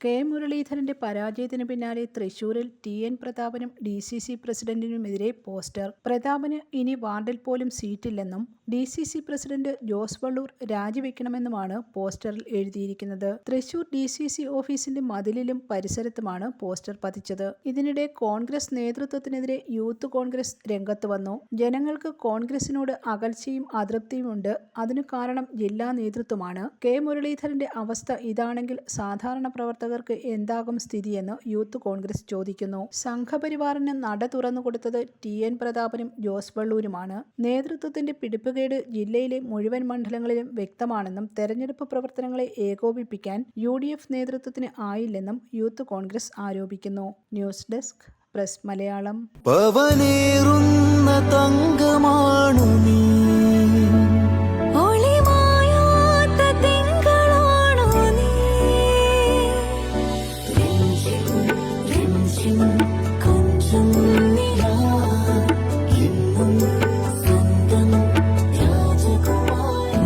K. മുരളീധരന്റെ പരാജയത്തിന് പിന്നാലെ തൃശൂരിൽ ടി. എൻ. പ്രതാപനും ഡി. സി. സി പ്രസിഡന്റിനുമെതിരെ പോസ്റ്റർ. പ്രതാപന് ഇനി വാർഡിൽ പോലും സീറ്റില്ലെന്നും D. C. C president Jose Vallur രാജിവെക്കണമെന്നുമാണ് പോസ്റ്ററിൽ എഴുതിയിരിക്കുന്നത്. തൃശൂർ ഡി. സി. സി ഓഫീസിന്റെ മതിലിലും പരിസരത്തുമാണ് പോസ്റ്റർ പതിച്ചത്. ഇതിനിടെ കോൺഗ്രസ് നേതൃത്വത്തിനെതിരെ യൂത്ത് കോൺഗ്രസ് രംഗത്ത് വന്നു. ജനങ്ങൾക്ക് കോൺഗ്രസിനോട് അകൽച്ചയും അതൃപ്തിയുമുണ്ട് അതിനു കാരണം ജില്ലാ നേതൃത്വമാണ്. കെ. മുരളീധരന്റെ അവസ്ഥ ഇതാണെങ്കിൽ സാധാരണ പ്രവർത്തകർക്ക് എന്താകും സ്ഥിതിയെന്ന് യൂത്ത് കോൺഗ്രസ് ചോദിക്കുന്നു. സംഘപരിവാറിന് നട തുറന്നു കൊടുത്തത് ടി. എൻ. പ്രതാപനും ജോസ് വള്ളൂരുമാണ്. നേതൃത്വത്തിന്റെ പിടിപ്പുകേട് ജില്ലയിലെ മുഴുവൻ മണ്ഡലങ്ങളിലും വ്യക്തമാണെന്നും തെരഞ്ഞെടുപ്പ് പ്രവർത്തനങ്ങളെ ഏകോപിപ്പിക്കാൻ യു ഡി എഫ് നേതൃത്വത്തിന് ആയില്ലെന്നും യൂത്ത് കോൺഗ്രസ് ആരോപിക്കുന്നു. News desk press Malayalam.